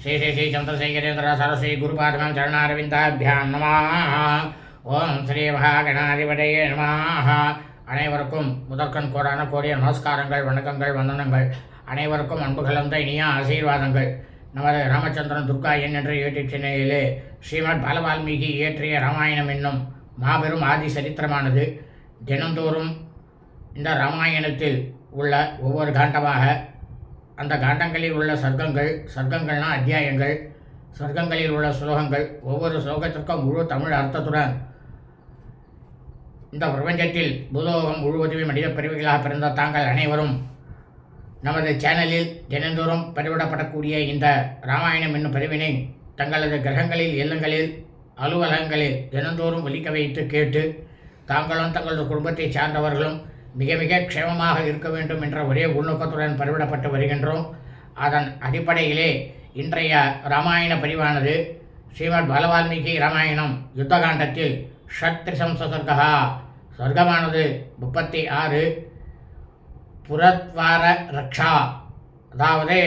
ஸ்ரீ ஸ்ரீ శ్రీ చంద్రశేఖరేంద్ర సరస్వీ గురుపాఠకం చరణారవిందాభ్యాం நமாக ஓம் ஸ்ரீ மகாகணாதிபதியே நமாக அனைவருக்கும் முதற்கண் கோடான கோடிய நமஸ்காரங்கள் வணக்கங்கள் வந்தனங்கள். அனைவருக்கும் அன்பு கலந்த இனிய ஆசீர்வாதங்கள். நமது ராமச்சந்திரன் துர்கா என் என்று யூடியூப் சேனலிலே ஸ்ரீமத் பலவால்மீகி இயற்றிய ராமாயணம் என்னும் மாபெரும் ஆதி சரித்திரமானது தினந்தோறும் இந்த ராமாயணத்தில் உள்ள ஒவ்வொரு காண்டமாக அந்த காண்டங்களில் உள்ள சர்க்கங்கள் சர்க்கங்கள்னா அத்தியாயங்கள் சர்க்கங்களில் உள்ள ஸ்லோகங்கள் ஒவ்வொரு ஸ்லோகத்திற்கும் முழு தமிழ் அர்த்தத்துடன். இந்த பிரபஞ்சத்தில் பூலோகம் முழுவதுமே மனித பிரிவுகளாக பிறந்த தாங்கள் அனைவரும் நமது சேனலில் தினந்தோறும் பதிவிடப்படக்கூடிய இந்த ராமாயணம் என்னும் பதிவினை தங்களது கிரகங்களில் இல்லங்களில் அலுவலகங்களில் தினந்தோறும் ஒலிக்க வைத்து கேட்டு தாங்களும் தங்களது குடும்பத்தைச் சார்ந்தவர்களும் மிக மிக க்ஷேமமாக இருக்க வேண்டும் என்ற ஒரே உள்நோக்கத்துடன் பதிவிடப்பட்டு வருகின்றோம். அதன் அடிப்படையிலே இன்றைய ராமாயண பதிவானது ஸ்ரீமத் பலவால்மீகி ராமாயணம் யுத்தகாண்டத்தில் ஷட்ரிசம்சர்கா சொர்க்கமானது முப்பத்தி ஆறு புரத்வார ரக்ஷா அதாவது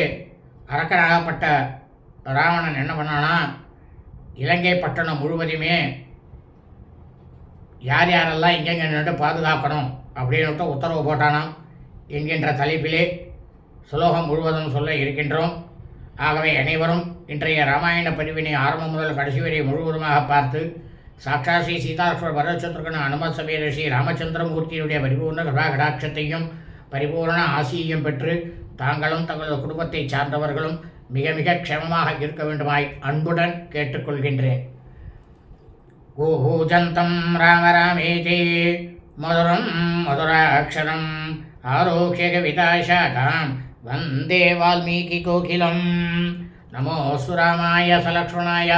அரக்கனாகப்பட்ட ராவணன் என்ன பண்ணானா இலங்கை பட்டணம் முழுவதுமே யார் யாரெல்லாம் எங்கெங்க நின்று பாதுகாக்கணும் அப்படின்னுட்டு உத்தரவு போட்டானாம். என்கின்ற தலைப்பிலே சுலோகம் முழுவதும் சொல்ல இருக்கின்றோம். ஆகவே அனைவரும் இன்றைய ராமாயண பதிவினை ஆரம்பம் முதல் கடைசி வரை முழுவதுமாக பார்த்து சாட்சா ஸ்ரீ சீதாஸ்வர பரதச்சந்திரகன அனுமத் சமேத ஸ்ரீ ராமச்சந்திரமூர்த்தியினுடைய பரிபூர்ண கடாட்சத்தையும் பரிபூர்ண ஆசியையும் பெற்று தாங்களும் தங்களது குடும்பத்தைச் சார்ந்தவர்களும் மிக மிக க்ஷமமாக இருக்க வேண்டுமாய் அன்புடன் கேட்டுக்கொள்கின்றேன். ஓ ஹூஜந்தம் ராமராமேஜே మధురం మధురాక్షరం ఆరోగ్య కవితాశాఖాం వందే వాల్మీకి కోకిలం నమోస్తు రామాయ సలక్ష్మణాయ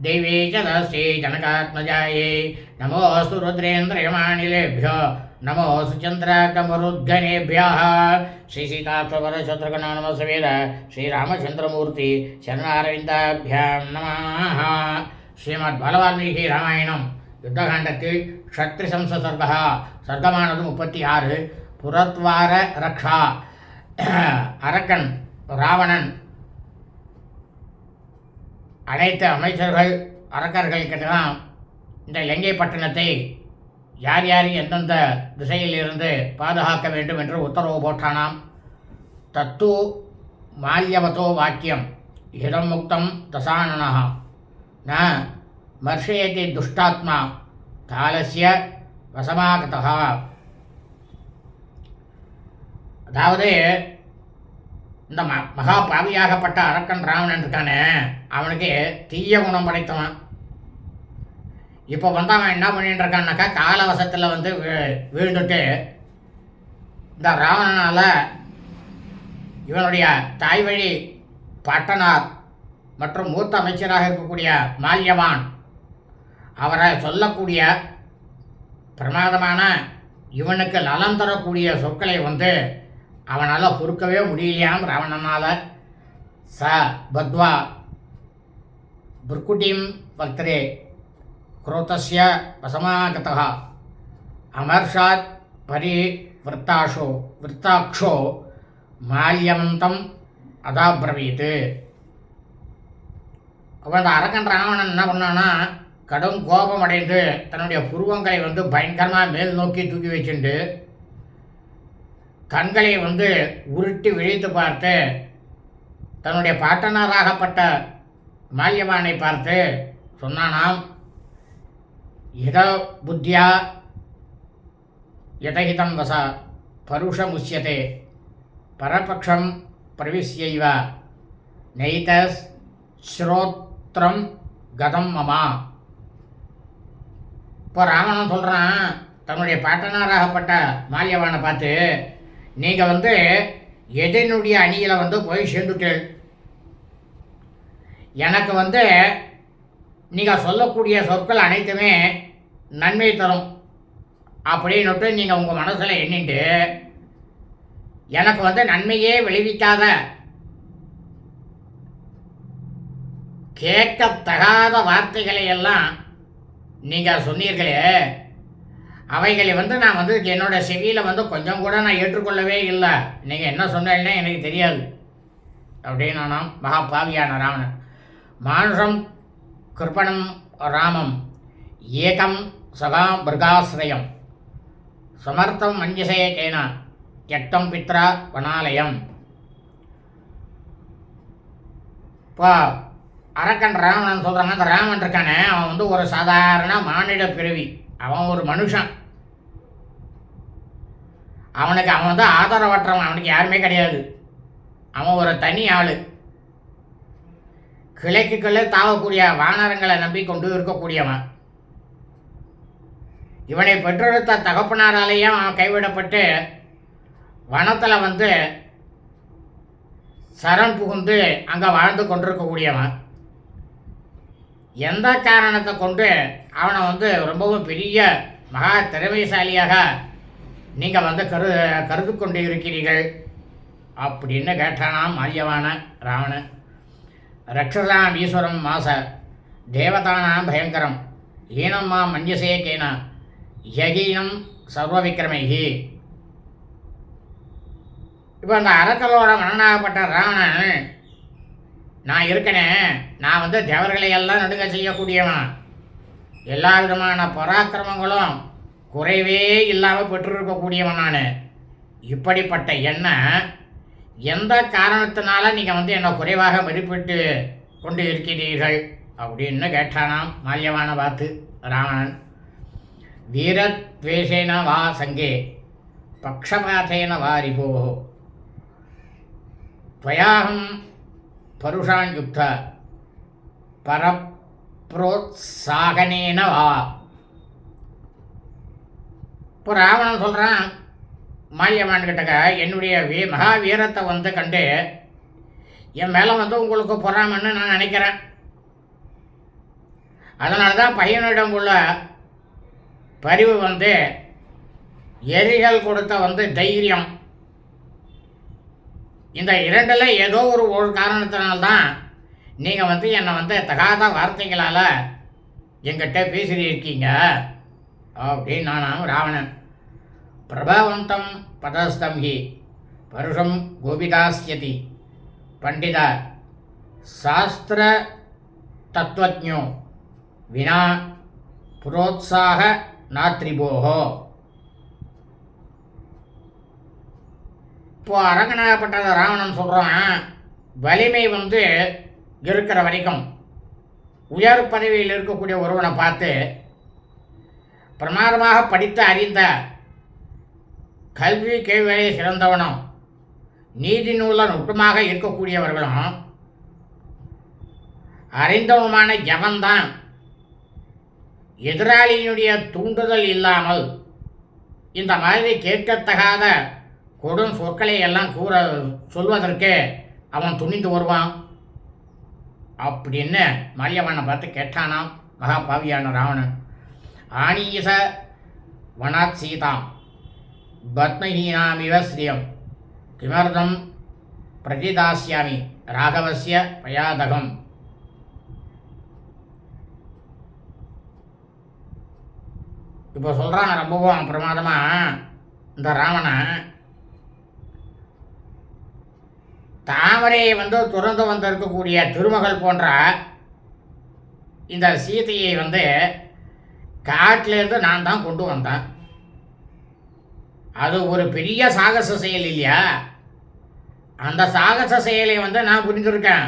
దేవీ చదశ్రీ జనకాత్మజాయే నమోస్తు రుద్రేంద్రయమాణిలేభ్యో నమోస్తు చంద్రాకమరుద్గణేభ్య శ్రీ సీతాత్మవరశత్రుఘ్నామసవేద శ్రీరామచంద్రమూర్తి శరణారవిందాభ్యాం నమ శ్రీమద్బలవాల్మీకి రామాయణం యుద్ధకాండకి ஷத்ரிசம்ச சர்க்கா சர்க்கமானது முப்பத்தி ஆறு புரத்வார ரக்ஷா அரக்கன் ராவணன் அனைத்து அமைச்சர்கள் அரக்கர்கள்கிட்டலாம் இந்த இலங்கை பட்டணத்தை யார் யார் எந்தெந்த திசையில் இருந்து பாதுகாக்க வேண்டும் என்று உத்தரவு போட்டானாம். தத்து மால்யவதோ வாக்கியம் இதம் முக்தம் தசானனா ந மர்ஷயதி துஷ்டாத்மா. காலசிய வசமாகதா அதாவது இந்த ம மகா பாவியாகப்பட்ட அரக்கன் ராவணன் இருக்கானே அவனுக்கு தீய குணம் படைத்தவன். இப்போ வந்து அவன் என்ன பண்ணிட்டு இருக்கான்னாக்கா காலவசத்தில் வந்து வீ- வீழ்ந்துட்டு இந்த ராவணனால் இவனுடைய தாய்வழி பட்டனார் மற்றும் மூத்த அமைச்சராக இருக்கக்கூடிய மால்யவான் அவரை சொல்லக்கூடிய பிரமாதமான இவனுக்கு நலம் தரக்கூடிய சொற்களை வந்து அவனால் பொறுக்கவே முடியலையாம் ராவணனால். ச பத்வா புர்குட்டிம் பக்தரே குரோதஸ்ய வசமாகதா அமர்ஷாத் பரி பரிவృత్తాஷோ விற்த்தாட்சோ மால்யவந்தம் அதாபிரவீத்து அவன் அந்த அரக்கன் ராவணன் என்ன பண்ணான்னா கடும் கோபம் அடைந்து தன்னுடைய புருவங்களை வந்து பயங்கரமாக மேல் நோக்கி தூக்கி வச்சுண்டு கண்களை வந்து உருட்டி விழித்து பார்த்து தன்னுடைய பாட்டனாராகப்பட்ட மால்யவானை பார்த்து சொன்னானாம் இத புத்தியா? யதஹிதம் பருஷம் பருஷமுஷ்யதே. பரபக்ஷம் பிரவிசியைவ நெய்தஸ் ஸ்ரோத்ரம் கதம் மமா. இப்போ ராவணன் சொல்கிறான் தன்னுடைய பாட்டனாராகப்பட்ட மால்யவானை பார்த்து நீங்கள் வந்து எதனுடைய அணியில் வந்து போய் சேர்ந்துட்டேன். எனக்கு வந்து நீங்கள் சொல்லக்கூடிய சொற்கள் அனைத்துமே நன்மை தரும். அப்படின்னுட்டு நீங்கள் உங்கள் மனசில் எண்ணிட்டு எனக்கு வந்து நன்மையே விளைவிக்காத கேட்கத்தகாத வார்த்தைகளை எல்லாம் நீங்கள் சொன்னீர்களே. அவைகளை வந்து நான் வந்து என்னோட செவியில் வந்து கொஞ்சம் கூட நான் ஏற்றுக்கொள்ளவே இல்லை. நீங்கள் என்ன சொன்னீங்கன்னு எனக்கு தெரியாது. அப்படின்னு நான் மகா பாவியான ராவணன் மானுஷம் கிருப்பணம் ராமம் ஏகம் சதா மிருகாசிரயம் சமர்த்தம் மஞ்சசே கேனா. தியக்தம் பித்ரா வனாலயம். இப்போ அரக்கன் ராவணன் சொல்கிறாங்க அந்த ராமன் இருக்கானே அவன் வந்து ஒரு சாதாரண மானிட பிறவி. அவன் ஒரு மனுஷன். அவனுக்கு அவன் வந்து ஆதரவற்றவன் அவனுக்கு யாருமே கிடையாது. அவன் ஒரு தனி ஆள். கிளைக்கு கிளை தாவக்கூடிய வானரங்களை நம்பி கொண்டு இருக்கக்கூடியவன். இவனை பெற்றெடுத்த தகப்பனாராலேயும் அவன் கைவிடப்பட்டு வனத்தில் வந்து சரண் புகுந்து அங்கே வாழ்ந்து கொண்டிருக்கக்கூடியவன். எந்த காரணத்தை கொண்டு அவனை வந்து ரொம்பவும் பெரிய மகா திறமைசாலியாக நீங்கள் வந்து கரு கருது கொண்டு இருக்கிறீர்கள் அப்படின்னு கேட்டானாம் மாரியவான ராவணன். ரக்ஷதாம் ஈஸ்வரம் மாச தேவதானாம் பயங்கரம் ஈனம் மா மஞ்சசே கேனா யகீனம் சர்வவிக்ரமேகி. இப்போ அந்த அரக்கலோட மன்னனாகப்பட்ட ராவணன் நான் இருக்கனே. நான் வந்து தேவர்களை எல்லாம் நடுங்க செய்யக்கூடியவன். எல்லா விதமான பராக்கிரமங்களும் குறைவே இல்லாமல் பெற்றிருக்கக்கூடியவன் நான். இப்படிப்பட்ட எண்ணம் எந்த காரணத்தினால நீங்கள் வந்து என்னை குறைவாக மதிப்பிட்டு கொண்டு இருக்கிறீர்கள்? அப்படின்னு கேட்டானாம் மால்யவான பார்த்து ராவணன். வீரத்வேஷேன வா சங்கே பக்ஷபாதேன வா ரிபோ துவயாகம் பருஷாஞ்சுக்த பரப்ரோத்சாகனேன வா. இப்போ ராவணன் சொல்கிறான் மாரியம்மன் என்னுடைய வீ மகாவீரத்தை வந்து கண்டு என் மேலே வந்து உங்களுக்கு பொறாமன்னு நான் நினைக்கிறேன். அதனால தான் பையனிடம் உள்ள பரிவு வந்து எரிகள் கொடுத்த வந்து தைரியம். இந்த இரண்டில் ஏதோ ஒரு ஒரு காரணத்தினால்தான் நீங்கள் வந்து என்னை வந்து தகாத வார்த்தைகளால் எங்கிட்ட பேசியிருக்கீங்க அப்படின்னு நானாம் ராவணன். பிரபாவந்தம் பதஸ்தம்பி பருஷம் கோபிதாஸ்யதி. பண்டித சாஸ்திர தத்துவஜோ வினா புரோத்சாக நாத்ரிபோகோ. இப்போ அரங்கனாகப்பட்ட ராவணன் சொல்கிறான் வலிமை வந்து இருக்கிற வரைக்கும். உயர் பதவியில் இருக்கக்கூடிய ஒருவனை பார்த்து பிரமாதமாக படித்து அறிந்த கல்வி கேள்வியை சிறந்தவனும் நீதி நூலன் ஒட்டுமாக இருக்கக்கூடியவர்களும் அறிந்தவனுமான ஜவன்தான் எதிராளியினுடைய தூண்டுதல் இல்லாமல் இந்த மாதிரி கேட்கத்தகாத கொடும் சொற்களை எல்லாம் கூற சொல்வதற்கு அவன் துணிந்து வருவான். அப்படின்னு மல்யவனை பார்த்து கேட்டானாம் மகாபாவியான ராவணன். ஆனீச வனாத் சீதாம் பத்மஹீனாமிவ ஸ்ரீயம். கிமர்தம் பிரதிதாசியாமி ராகவசிய பயாதகம். இப்போ சொல்கிறான் ரொம்பவும் பிரமாதமாக இந்த ராவணன். தாமரையை வந்து துறந்து வந்திருக்கக்கூடிய திருமகள் போன்ற இந்த சீதையை வந்து காட்டிலேருந்து நான் தான் கொண்டு வந்தேன். அது ஒரு பெரிய சாகச செயல் இல்லையா? அந்த சாகச செயலை வந்து நான் புரிஞ்சிருக்கேன்.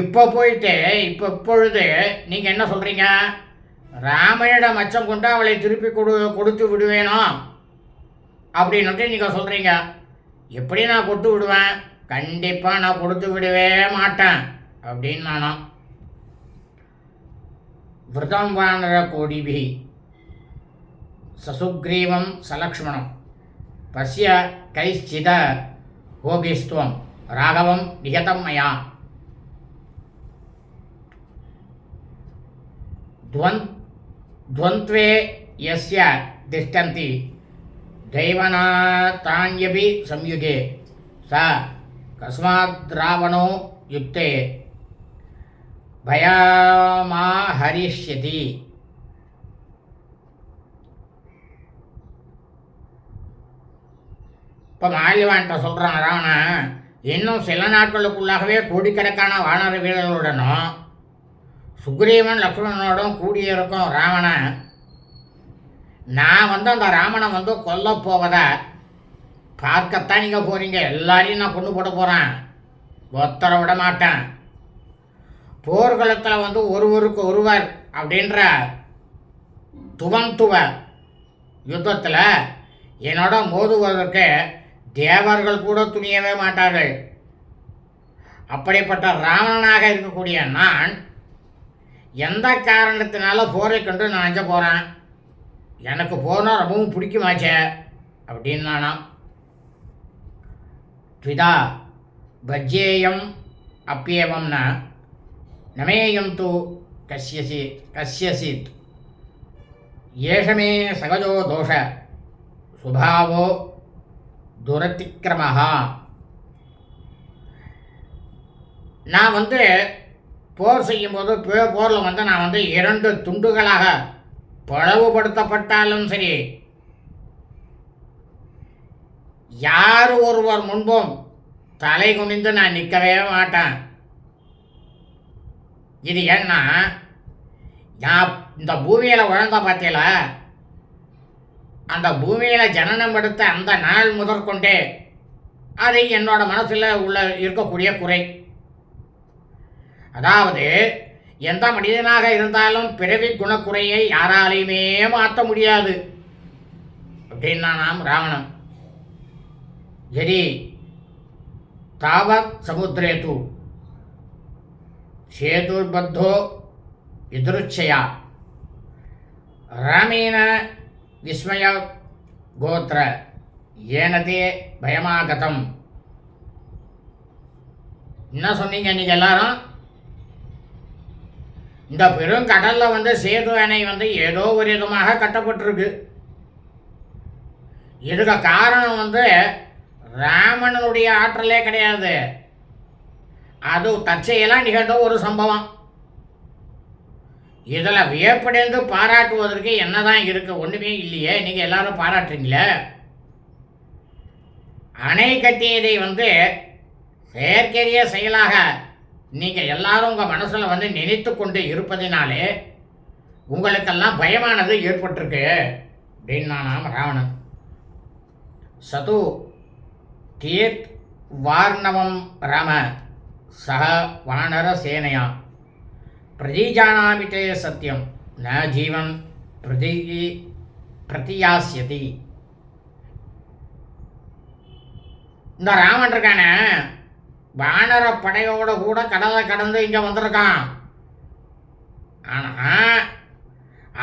இப்போ போயிட்டு இப்போ இப்பொழுது நீங்கள் என்ன சொல்கிறீங்க ராமனிடம் அச்சம் கொண்டு அவளை திருப்பி கொடு கொடுத்து விடுவேனோ? அப்படின்னுட்டு நீங்கள் சொல்கிறீங்க எப்படி நான் கொட்டு விடுவேன்? கண்டிப்பாக நான் கொடுத்து விடவே மாட்டேன் அப்படின்னு நானா விரதம் வாங்குற கோடிபி சசுக்ரீவம் சலக்ஷ்மணம் பசிய கைச்சித கோபிஸ்துவம் ராகவம் நிகதம் மயா துவந் துவந்த்வே எஸ்ய திஷ்டந்தி தைவனாத்தான்யபி సంయుగే సా தஸ்மாத் ராவணோ யுக்தே. பயாமா ஹரிஷ்யதி இப்போ மால்யவான்கிட்ட சொல்கிறான் ராவணன் இன்னும் சில நாட்களுக்குள்ளாகவே கோடிக்கணக்கான வானர வீரர்களுடனும் சுக்ரீவன் லக்ஷ்மணனோடும் கூடியிருக்கும் ராவணன் நான் வந்து அந்த ராமனை வந்து கொல்ல போவதை? பார்க்கத்தான் நீங்கள் போகிறீங்க எல்லாரையும் நான் கொண்டு போட போகிறேன் ஒத்தரை விட மாட்டேன். போர்க்களத்தில் வந்து ஒருவருக்கு ஒருவர் அப்படின்ற துவந்துவ யுத்தத்தில் என்னோட மோதுவதற்கு தேவர்கள் கூட துணியவே மாட்டார்கள். அப்படிப்பட்ட ராவணனாக இருக்கக்கூடிய நான் எந்த காரணத்தினால போரை கண்டு நான் அஞ்ச போகிறேன் எனக்கு போனால் ரொம்பவும் பிடிக்குமாச்சே அப்படின்னு நானாம் த்விதா பஜ்யேயம் அப்பியவம் ந நமேயம் தூ கஷ்யசி கஷ்யசித். ஏஷமே சகஜோ தோஷ சுபாவோ துரதிக்கிரமஹா. நான் வந்து போர் செய்யும்போது போரில் வந்து நான் வந்து இரண்டு துண்டுகளாக பிளவுபடுத்தப்பட்டாலும் சரி யார் ஒருவர் முன்பும் தலை குனிந்து நான் நிற்கவே மாட்டேன். இது ஏன்னா நான் இந்த பூமியில் உழந்த பார்த்தீங்களா அந்த பூமியில் ஜனனம் எடுத்த அந்த நாள் முதற்கொண்டே அது என்னோட மனசில் உள்ள இருக்கக்கூடிய குறை. அதாவது எந்த மனிதனாக இருந்தாலும் பிறவி குணக்குறையை யாராலையுமே மாற்ற முடியாது. அப்படின்னா நாம் ராவணன். यदि तावत् समुद्रे तु सेतुर्बद्धो यदृच्छया रामेण विस्मय गोत्र येन ते பயமாகதம் என்ன சொன்னீங்க நீங்கள் எல்லாரும் இந்த பெருங்கடல்ல வந்து சேது அணை வந்து ஏதோ ஒரு விதமாக கட்டப்பட்டிருக்கு இதுக்கு காரணம் வந்து ராமனுடைய ஆற்றலே கிடையாது. அது தற்செயலாக நிகழ்ந்த ஒரு சம்பவம். இதில் வியப்படைந்து பாராட்டுவதற்கு என்னதான் இருக்கு ஒன்றுமே இல்லையே. நீங்கள் எல்லாரும் பாராட்டுறீங்களே. அணை கட்டியதை வந்து செயற்கரிய செயலாக நீங்கள் எல்லாரும் உங்கள் மனசில் வந்து நினைத்து கொண்டு இருப்பதினாலே உங்களுக்கெல்லாம் பயமானது ஏற்பட்டிருக்கு. அப்படின்னானாம் ராவணன் சது தீர்த் வார்ணவம் ராம சக வானரசேனையா பிரதிஜானாமி தே சத்தியம் ந ஜீவன் பிரதி பிரதியாசியதி இந்த ராமன் இருக்கானே வானர படையோட கூட கடலை கடந்து இங்கே வந்திருக்கான். ஆனால்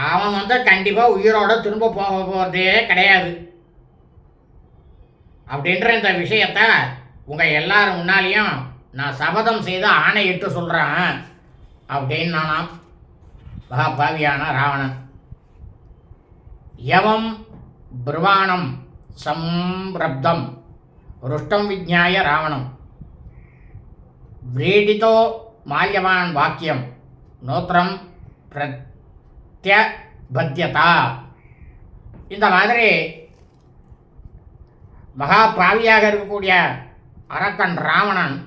அவன் வந்து கண்டிப்பாக உயிரோட திரும்ப போக போகிறதே கிடையாது. அப்படின்ற இந்த விஷயத்த உங்கள் எல்லார் முன்னாலேயும் நான் சபதம் செய்து ஆணையிட்டு சொல்கிறேன் அப்படின்னு நானாம் மகாபாவியான ராவணன். யவம் பிரவாணம் சம்ரப்தம் ருஷ்டம் விஜ்ஞாய ராவணம். வீடிதோ மாயவான் வாக்கியம் நோத்திரம் பிரத்யபத்தியதா இந்த மாதிரி மகா பாவியாக இருக்கக்கூடிய அரக்கன் ராவணன்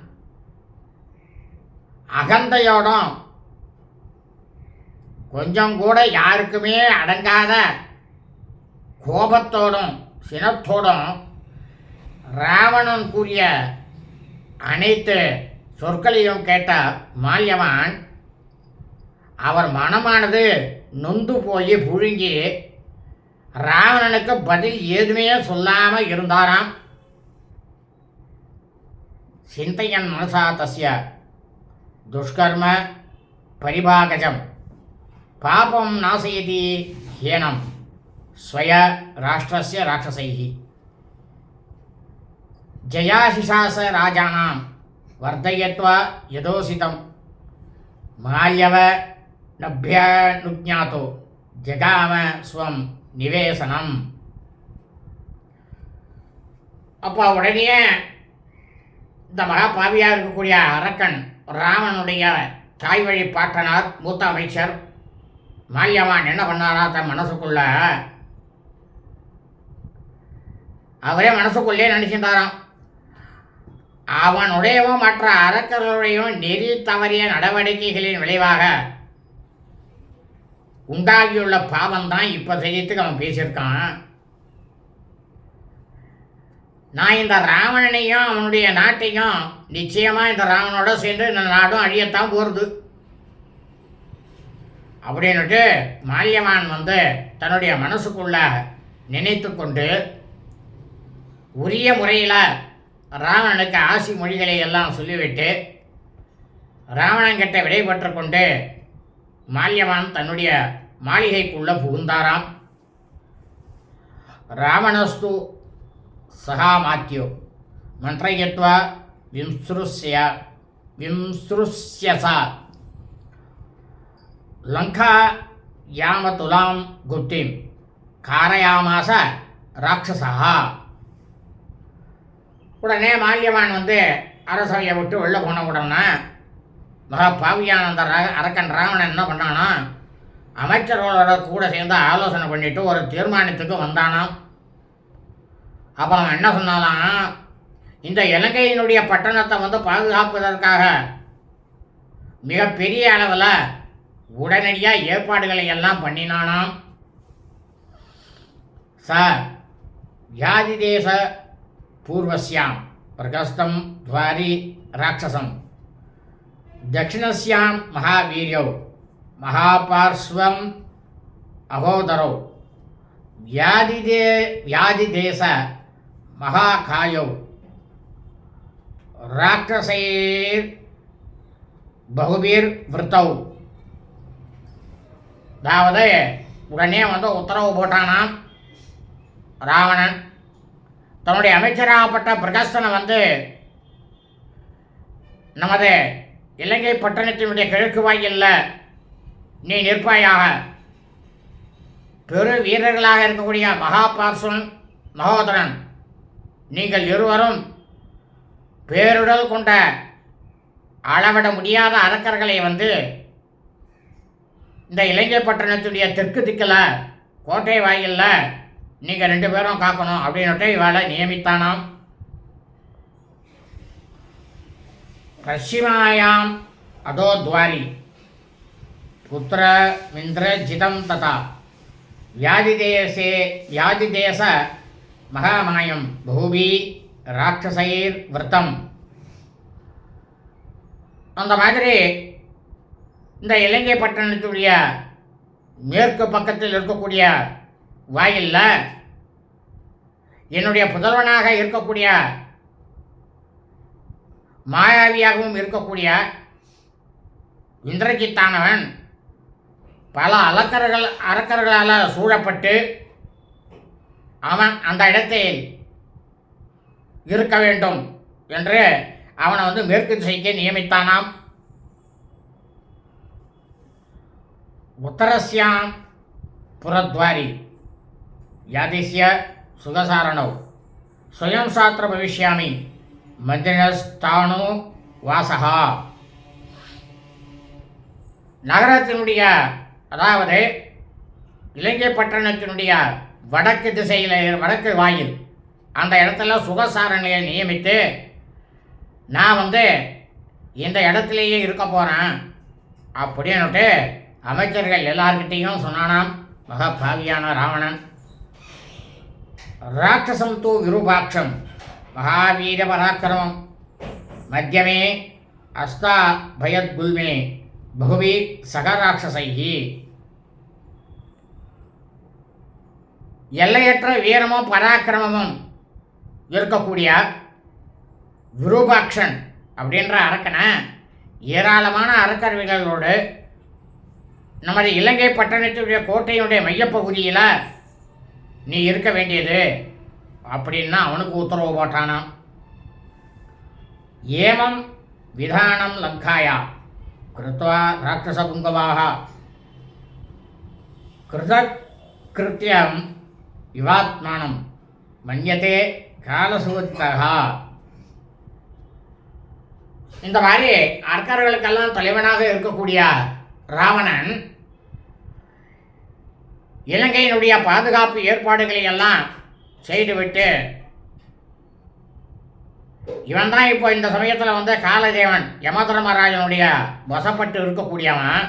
அகந்தையோடும் கொஞ்சம் கூட யாருக்குமே அடங்காத கோபத்தோடும் சினத்தோடும் ராவணன் கூறிய அனைத்து சொற்களையும் கேட்ட மால்யவான் அவர் மனமானது நொந்து போய் புழுங்கி ராவணனுக்கு பதில் ஏதுமே சொல்லாம இருந்தாராம்? சிந்தையன் மனசா தஸ்ய. துஷ்கர்ம பரிபாகஜம். பாபம் நாசயதி ஹேனம். ஸ்வய ராஷ்டிரஸ்ய ராட்சசைः ஜயாசிஷாச ராஜானாம். வர்தயத்வா யதோசிதம். மால்யவ நபியனுஜாத்தோ ஜகாம ஸ்வம். நிவேசனம். அப்போ உடனே இந்த மகா பாவியாக இருக்கக்கூடிய அரக்கன் ராமனுடைய தாய் வழி பாட்டனார் மூத்த அமைச்சர் மால்யவான் என்ன பண்ணாரா தன் மனசுக்குள்ள? அவரே மனசுக்குள்ளே நினைச்சிருந்தாராம் அவனுடையவும் மற்ற அரக்கர்களுடையும் நெறி தவறிய நடவடிக்கைகளின் விளைவாக உண்டாகியுள்ள பாவம் தான் இப்போ செய்யத்துக்கு அவன் பேசியிருக்கான். நான் இந்த ராவணனையும் அவனுடைய நாட்டையும் நிச்சயமாக இந்த ராவனோட சேர்ந்து இந்த நாடும் அழியத்தான் போகிறது அப்படின்னுட்டு மால்யவான் வந்து தன்னுடைய மனசுக்குள்ள நினைத்து கொண்டு உரிய முறையில் ராவணனுக்கு ஆசி மொழிகளை எல்லாம் சொல்லிவிட்டு ராவணன்கிட்ட விடைபெற்று கொண்டு மால்யவான் தன்னுடைய மாளிகைக்குள்ள புகுந்தாராம். ராவணஸ்து சகாமாத்தியோ மந்திரயத்வா விம்ஸ்ருஸ்ய விம்ஸ்ருஸ்யசா லங்கா யாமதுலாம் குட்டிம் காரயாமாச ராட்சசா உடனே மால்யவான் வந்து அரசவையை விட்டு வெளில போன உடனே மகா பாவியானந்த ர- அரக்கன் ராவணன் என்ன பண்ணானா அமைச்சர்களோட கூட சேர்ந்து ஆலோசனை பண்ணிவிட்டு ஒரு தீர்மானத்துக்கு வந்தானாம். அப்போ அவன் என்ன சொன்னாலாம் இந்த இலங்கையினுடைய பட்டணத்தை வந்து பாதுகாப்பதற்காக மிகப்பெரிய அளவில் உடனடியாக ஏற்பாடுகளை எல்லாம் பண்ணினானாம். சார் யாதி தேச பூர்வசியாம் பிரகஸ்தம் துவாரி ராட்சசம் தட்சிணஸ்யாம் மகாவீரியோ மகாபார்ஸ்வம் அகோதரோ. வியாதிதே வியாதிதேச மகாகாயோ. ராட்சசைர் பகுபீர் விருத்தௌ. அதாவது உடனே வந்து உத்தரவு போட்டானாம் ராவணன். தன்னுடைய அமைச்சராகப்பட்ட பிரகஸ்தனை வந்து நமது இலங்கை பட்டணத்தினுடைய கிழக்கு வாயிலில் நீ நிற்பாயாக. பெரு வீரர்களாக இருக்கக்கூடிய மகாபார்சுன் மகோதரன் நீங்கள் இருவரும் பேருடல் கொண்ட அளவிட முடியாத அரக்கர்களை வந்து இந்த இலங்கை பட்டணத்துடைய தெற்கு திக்கில் கோட்டை வாயிலில் நீங்கள் ரெண்டு பேரும் காக்கணும் அப்படின்னுட்டு இவளை நியமித்தானாம். பசிமாயாம் அதோ துவாரி. புத்திரமிந்திரஜிதம் ததா. வியாதிதேசே வியாதிதேச மகாமாயம் பூபி ராட்சசைர் விரத்தம் அந்த மாதிரி இந்த இலங்கை பட்டணத்துடைய மேற்கு பக்கத்தில் இருக்கக்கூடிய வாயிலில் என்னுடைய புதல்வனாக இருக்கக்கூடிய மாயாவியாகவும் இருக்கக்கூடிய இந்திரஜித்தானவன் பல அலக்கர்கள் அரக்கர்களால் சூழப்பட்டு அவன் அந்த இடத்தில் இருக்க வேண்டும் என்று அவனை வந்து மேற்கு திசைக்கு நியமித்தானாம். உத்தரஸ்யாம் புரத்வாரி யாதிசிய சுகசாரணௌ ஸ்வயம் சாத்திர பவிஷ்யாமி மந்திரஸ்தானு வாசகா. நகரத்தினுடைய அதாவது இலங்கை பட்டணத்தினுடைய வடக்கு திசையில் வடக்கு வாயில் அந்த இடத்துல சுகசாரணையை நியமித்து நான் வந்து இந்த இடத்துலையே இருக்க போகிறேன் அப்படின்னுட்டு அமைச்சர்கள் எல்லார்கிட்டேயும் சொன்னானாம் மகாபாவியான ராவணன். ராட்சசம் தூ விருபாட்சம் மகாவீர பராக்கிரமம் மத்தியமே அஸ்தா பயத்குல்மே பகுவி சகராட்சசைகி எல்லையற்ற வீரமும் பராக்கிரமமும் இருக்கக்கூடிய விரூபாக்ஷன் அப்படின்ற அரக்கனை ஏராளமான அறக்கருவிகளோடு நமது இலங்கை பட்டணத்துடைய கோட்டையினுடைய மையப்பகுதியில் நீ இருக்க வேண்டியது அப்படின்னா அவனுக்கு உத்தரவு போட்டானாம். ஏவம் விதானம் லங்காயா. கிருத்வா ராட்சச புங்கவாக கிருத கிருத்தியம் யுவாத்மானம். மன்யத்தே காலசூத்திகா இந்த மாதிரி அர்க்கர்களுக்கெல்லாம் தலைவனாக இருக்கக்கூடிய ராவணன் இலங்கையினுடைய பாதுகாப்பு ஏற்பாடுகளை எல்லாம் செய்துவிட்டு இவன் தான் இப்போ இந்த சமயத்தில் வந்து காலதேவன் யமதர்மராஜனுடைய வசப்பட்டு இருக்கக்கூடியவன்.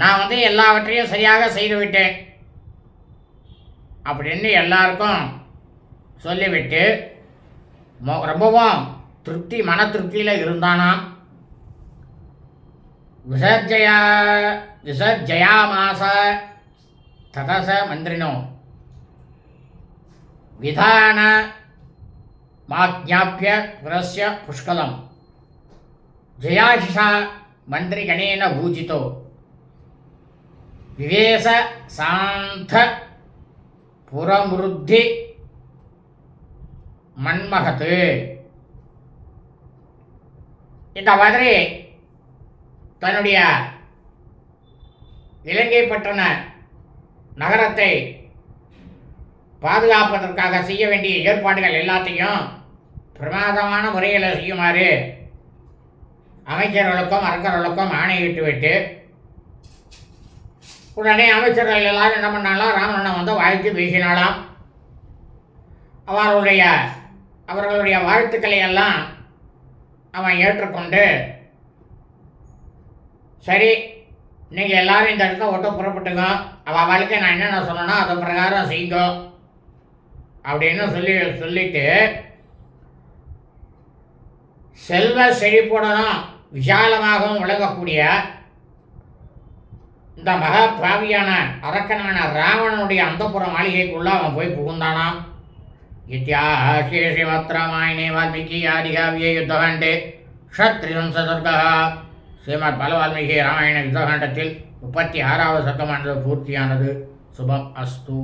நான் வந்து எல்லாவற்றையும் சரியாக செய்துவிட்டேன். அப்படின்னு எல்லாருக்கும் சொல்லிவிட்டு மொ- ரொம்பவும் திருப்தி மன திருப்தியில் இருந்தானாம். விசர்ஜயா விசர்ஜயாமாச ததச மந்திரினோ. விதான மாஜாப்பிய புரஸ்ய புஷ்கலம். ஜயாஷிஷா மந்திரிகணேன பூஜிதோ. விவேச சாந்த புறமுருத்தி மண்மகது இந்த மாதிரி தன்னுடைய இலங்கை பட்டண நகரத்தை பாதுகாப்பதற்காக செய்ய வேண்டிய ஏற்பாடுகள் எல்லாத்தையும் பிரமாதமான முறையில் செய்யுமாறு அமைச்சர்களுக்கும் அரசர்களுக்கும் ஆணையிட்டு விட்டு உடனே அமைச்சர்கள் எல்லாரும் என்ன பண்ணாலாம் ராமண்ணன் வந்து வாழ்த்து பேசினாலாம் அவர்களுடைய அவர்களுடைய வாழ்த்துக்களை எல்லாம் அவன் ஏற்றுக்கொண்டு சரி நீங்கள் எல்லாரும் இந்த இடத்த ஒட்ட புறப்பட்டுங்க அவள் வாழ்க்கை நான் என்னென்ன சொன்னேன்னா அது பிரகாரம் செய்யுங்க. அப்படின்னு சொல்லி சொல்லிட்டு செல்வ செழிப்புடனும் விசாலமாகவும் விளங்கக்கூடிய இந்த மகா பாவியான அரக்கனான ராவணனுடைய அந்தப்புற மாளிகைக்குள்ள அவன் போய் புகுந்தானாம். இத்தியாசேஷி ஸ்ரீமத்ராமாயணே வால்மீகி ஆதிகாவிய யுத்தகாண்டே ஷத்ரிவம்சதுர்கா ஸ்ரீமத் பல வால்மீகி ராமாயண யுத்தகாண்டத்தில் முப்பத்தி ஆறாவது சக்கமானது பூர்த்தியானது. சுபம் அஸ்தூ.